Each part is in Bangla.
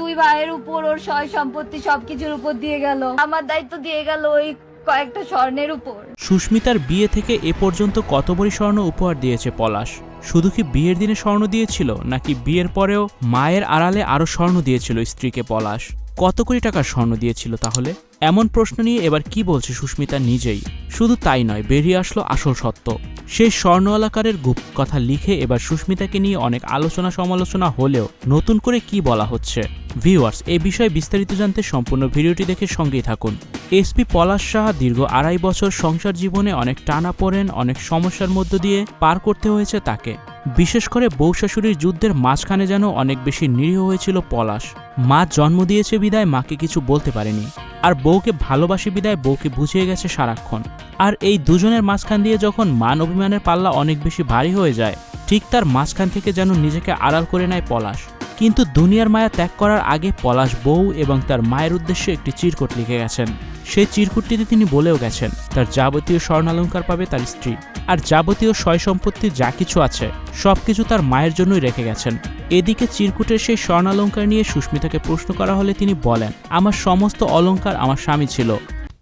দুই ভাইয়ের উপর, ওর সয় সম্পত্তি সবকিছুর উপর দিয়ে গেল। আমার দায়িত্ব দিয়ে গেল ওই কয়েকটা স্বর্ণের উপর। সুস্মিতার বিয়ে থেকে এ পর্যন্ত কত বড়ি স্বর্ণ উপহার দিয়েছে পলাশ? শুধু কি বিয়ের দিনে স্বর্ণ দিয়েছিল, নাকি বিয়ের পরেও মায়ের আড়ালে আরও স্বর্ণ দিয়েছিল স্ত্রীকে পলাশ? কত কোটি টাকার স্বর্ণ দিয়েছিল তাহলে? এমন প্রশ্ন নিয়ে এবার কি বলছে সুস্মিতা নিজেই? শুধু তাই নয়, বেরিয়ে আসলো আসল সত্য। সেই স্বর্ণওয়ালাকারের গুপ কথা লিখে এবার সুস্মিতাকে নিয়ে অনেক আলোচনা সমালোচনা হলেও নতুন করে কি বলা হচ্ছে? ভিউয়ার্স, এ বিষয়ে বিস্তারিত জানতে সম্পূর্ণ ভিডিওটি দেখে সঙ্গেই থাকুন। এসপি পলাশ সাহা দীর্ঘ আড়াই বছর সংসার জীবনে অনেক টানা পড়েন, অনেক সমস্যার মধ্য দিয়ে পার করতে হয়েছে তাকে। বিশেষ করে বউ শাশুড়ির যুদ্ধের মাঝখানে যেন অনেক বেশি নিরীহ হয়েছিল পলাশ। মা জন্ম দিয়েছে বিদায় মাকে কিছু বলতে পারেনি, আর বউকে ভালোবাসি বিদায় বউকে বুঝিয়ে গেছে সারাক্ষণ। আর এই দুজনের মাঝখান দিয়ে যখন মান অভিমানের পাল্লা অনেক বেশি ভারী হয়ে যায়, ঠিক তার মাঝখান থেকে যেন নিজেকে আড়াল করে নেয় পলাশ। কিন্তু দুনিয়ার মায়া ত্যাগ করার আগে পলাশ বউ এবং তার মায়ের উদ্দেশ্যে একটি চিরকুট লিখে গেছেন। সেই চিরকুটটিতে তিনি বলেও গেছেন, তার যাবতীয় স্বর্ণালঙ্কার পাবে তার স্ত্রী। আর যাবতীয় সয় সম্পত্তি যা কিছু আছে সব কিছু তার মায়ের জন্যই রেখে গেছেন। এদিকে চিরকুটের সেই স্বর্ণালঙ্কার নিয়ে সুস্মিতাকে প্রশ্ন করা হলে তিনি বলেন, আমার সমস্ত অলঙ্কার আমার স্বামী ছিল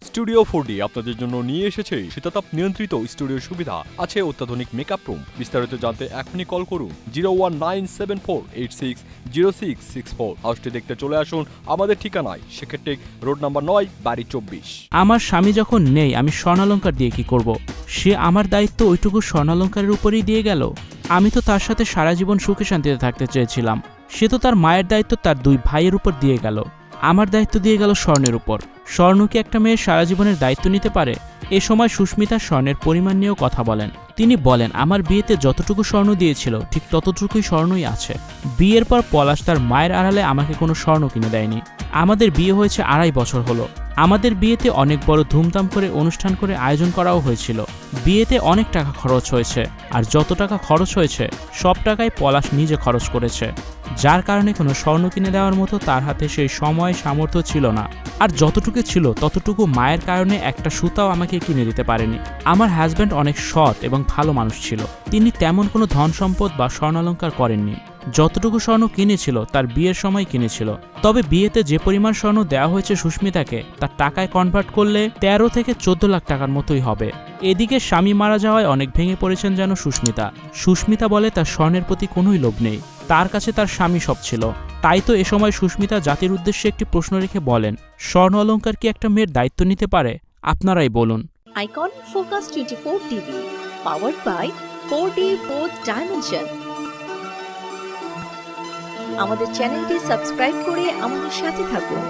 স্টুডিও ফোর আপনাদের জন্য নিয়ে এসেছে শীতাতাপ নিয়ন্ত্রিত স্টুডিও সুবিধা। আছে অত্যাধুনিক মেকআপ রুম বিস্তারিত জানতে এখনই কল করুন zero one nine seven four eight six zero six six four হাউসটি দেখতে চলে আসুন আমাদের ঠিকানায়। সেক্ষেত্রে রোড নাম্বার নয়, বাড়ি চব্বিশ। আমার স্বামী যখন নেই, আমি স্বর্ণালঙ্কার দিয়ে কি করব। সে আমার দায়িত্ব ওইটুকু স্বর্ণালঙ্কারের উপরেই দিয়ে গেল। আমি তো তার সাথে সারা জীবন সুখে শান্তিতে থাকতে চেয়েছিলাম। সে তো তার মায়ের দায়িত্ব তার দুই ভাইয়ের উপর দিয়ে গেল। আমার দায়িত্ব দিয়ে গেল স্বর্ণের উপর। স্বর্ণ কি একটা মেয়ের সারা জীবনের দায়িত্ব নিতে পারে? এ সময় সুস্মিতা স্বর্ণের পরিমাণ নিয়েও কথা বলেন। তিনি বলেন, আমার বিয়েতে যতটুকু স্বর্ণ দিয়েছিল, ঠিক ততটুকুই স্বর্ণই আছে। বিয়ের পর পলাশ তার মায়ের আড়ালে আমাকে কোনো স্বর্ণ কিনে দেয়নি। আমাদের বিয়ে হয়েছে আড়াই বছর হলো। আমাদের বিয়েতে অনেক বড় ধুমধাম করে অনুষ্ঠান করে আয়োজন করাও হয়েছিল। বিয়েতে অনেক টাকা খরচ হয়েছে, আর যত টাকা খরচ হয়েছে, সব টাকাই পলাশ নিজে খরচ করেছে। যার কারণে কোনো স্বর্ণ কিনে দেওয়ার মতো তার হাতে সেই সময় সামর্থ্য ছিল না। আর যতটুকু ছিল, ততটুকু মায়ের কারণে একটা সুতাও আমাকে কিনে দিতে পারেনি। আমার হাজব্যান্ড অনেক সৎ এবং ভালো মানুষ ছিল। তিনি তেমন কোনো ধন সম্পদ বা স্বর্ণালঙ্কার করেননি। যতটুকু স্বর্ণ কিনেছিল, তার বিয়ের সময় কিনেছিল। তবে বিয়েতে যে পরিমাণ স্বর্ণ দেওয়া হয়েছে সুস্মিতাকে, তার টাকায় কনভার্ট করলে তেরো থেকে চোদ্দ লাখ টাকার মতোই হবে। এদিকে স্বামী মারা যাওয়ায় অনেক ভেঙে পড়েছেন যেন সুস্মিতা। সুস্মিতা বলে তার স্বর্ণের প্রতি কোনোই লোভ নেই। তার কাছে তার স্বামী সব ছিল। তাই তো এ সময় সুস্মিতা জাতির উদ্দেশ্যে একটি প্রশ্ন রেখে বলেন, স্বর্ণ অলঙ্কার কি একটা মেয়ের দায়িত্ব নিতে পারে? আপনারাই বলুন। Icon focus 24 power by 4D Fourth dimension আমাদের চ্যানেলটি সাবস্ক্রাইব করে আমাদের সাথে থাকুন।